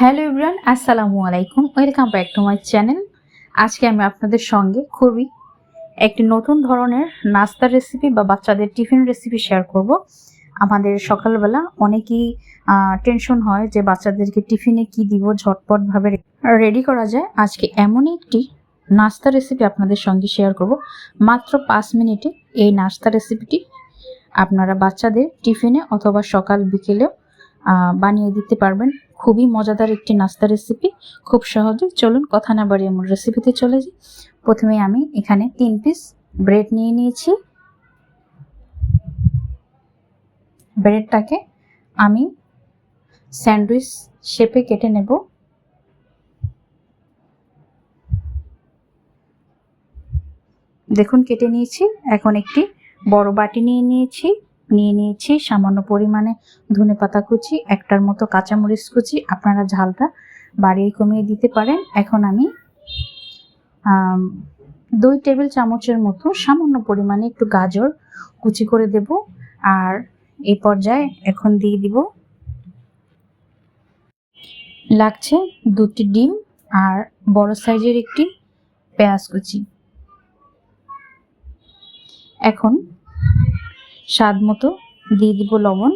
Hello Ibran আসসালামু আলাইকুম। Welcome back to my channel. আজকে আমি আপনাদের সঙ্গে খুবই একটি নতুন ধরনের নাস্তার রেসিপি বা বাচ্চাদের টিফিন রেসিপি শেয়ার করব। আমাদের সকালবেলা অনেকেই টেনশন হয় যে বাচ্চাদেরকে টিফিনে কি দিব ঝটপটভাবে রেডি করা যায়। আজকে এমনই একটি নাস্তা রেসিপি আপনাদের সঙ্গে শেয়ার করব। মাত্র পাঁচ মিনিটে এই নাস্তা রেসিপিটি আপনারা বাচ্চাদের টিফিনে অথবা সকাল বিকেলেও বানিয়ে দিতে পারবেন। খুবই মজাদার একটি নাস্তা রেসিপি খুব সহজে। চলুন কথা না বাড়িয়ে আমার রেসিপিতে চলে যাই। প্রথমে আমি এখানে তিন পিস ব্রেড নিয়ে নিয়েছি। ব্রেডটাকে আমি স্যান্ডউইচ শেপে কেটে নেব। দেখুন, কেটে নিয়েছি। এখন একটি বড় বাটি নিয়ে নিয়েছি। নিয়ে নিয়েছি, সামান্য পরিমাণে ধনে পাতা কুচি, একটার মতো কাঁচামরিচ কুচি, আপনারা ঝালটা বাড়িয়ে কমিয়ে দিতে পারেন। এখন আমি দুই টেবিল চামচের মতো সামান্য পরিমাণে একটু গাজর কুচি করে দেব। আর এই পর্যায়ে এখন দিয়ে দিব, লাগছে দুটি ডিম আর বড় সাইজের একটি পেঁয়াজ কুচি। এখন স্বাদ মতো দিয়ে দিব লবণ।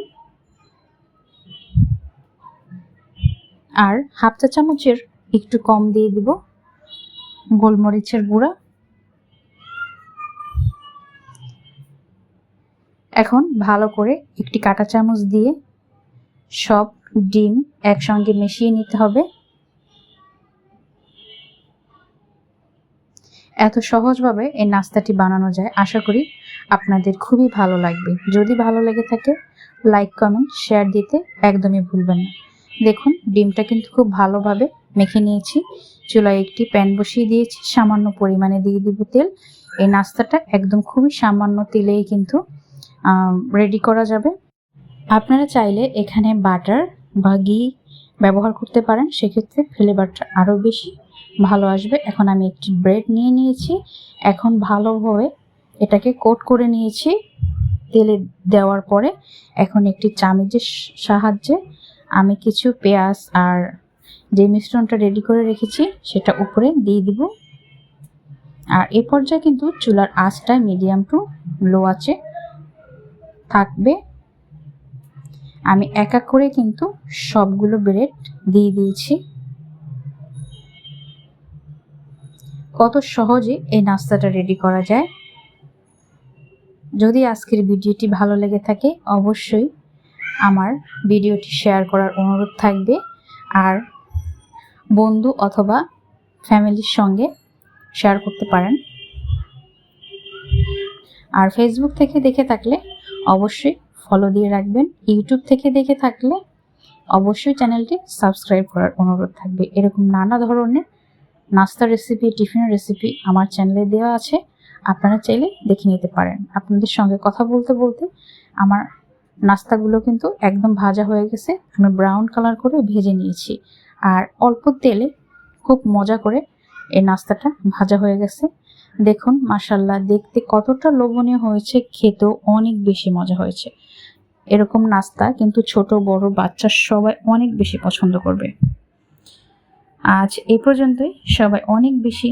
আর হাফ চা চামচের একটু কম দিয়ে দিব গোলমরিচের গুঁড়া। এখন ভালো করে একটি কাঁটা চামচ দিয়ে সব ডিম একসঙ্গে মিশিয়ে নিতে হবে। এত সহজভাবে এই নাস্তাটি বানানো যায়, আশা করি আপনাদের খুবই ভালো লাগবে। যদি ভালো লেগে থাকে লাইক কমেন্ট শেয়ার দিতে একদমই ভুলবেন না। দেখুন, ডিমটা কিন্তু খুব ভালোভাবে মেখে নিয়েছি। চুলায় একটি প্যান বসিয়ে দিয়েছি, সামান্য পরিমাণে দিয়ে দিব তেল। এই নাস্তাটা একদম খুবই সামান্য তেলেই কিন্তু রেডি করা যাবে। আপনারা চাইলে এখানে বাটার বা ঘি ব্যবহার করতে পারেন, সেক্ষেত্রে ফ্লেভারটা আরও বেশি। ভালো আসবে। এখন আমি একটি ব্রেড নিয়ে নিয়েছি। এখন ভালোভাবে এটাকে কোট করে নিয়েছি তেলে দেওয়ার পরে। এখন একটি চামচের সাহায্যে আমি কিছু পেঁয়াজ আর যে মিশ্রণটা রেডি করে রেখেছি সেটা উপরে দিয়ে দিব। আর এ পর্যায়ে কিন্তু চুলার আঁচটা মিডিয়াম টু লো আছে, থাকবে। আমি এক এক করে কিন্তু সবগুলো ব্রেড দিয়ে দিয়েছি। কত সহজে এই নাস্তাটা রেডি করা যায়। যদি আজকের ভিডিওটি ভালো লেগে থাকে, অবশ্যই আমার ভিডিওটি শেয়ার করার অনুরোধ থাকবে। আর বন্ধু অথবা ফ্যামিলির সঙ্গে শেয়ার করতে পারেন। আর ফেসবুক থেকে দেখে থাকলে অবশ্যই ফলো দিয়ে রাখবেন। ইউটিউব থেকে দেখে থাকলে অবশ্যই চ্যানেলটি সাবস্ক্রাইব করার অনুরোধ থাকবে। এরকম নানা ধরনের নাস্তা রেসিপি টিফিনের রেসিপি আমার চ্যানেলে দেওয়া আছে। আপনারা চাইলে দেখে নিতে পারেন। আপনাদের সঙ্গে কথা বলতে বলতে আমার নাস্তাগুলো কিন্তু একদম ভাজা হয়ে গেছে। আমি ব্রাউন কালার করে ভেজে নিয়েছি। আর অল্প তেলে খুব মজা করে এই নাস্তাটা ভাজা হয়ে গেছে। দেখুন মাসাল্লাহ দেখতে কতটা লোভনীয় হয়েছে, খেতেও অনেক বেশি মজা হয়েছে। এরকম নাস্তা কিন্তু ছোট, বড় বাচ্চা সবাই অনেক বেশি পছন্দ করবে। আজ এই পর্যন্তই। সবাই অনেক বেশি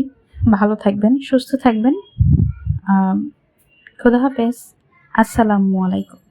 ভালো থাকবেন সুস্থ থাকবেন। খুদা হাফেজ। আসসালামু আলাইকুম।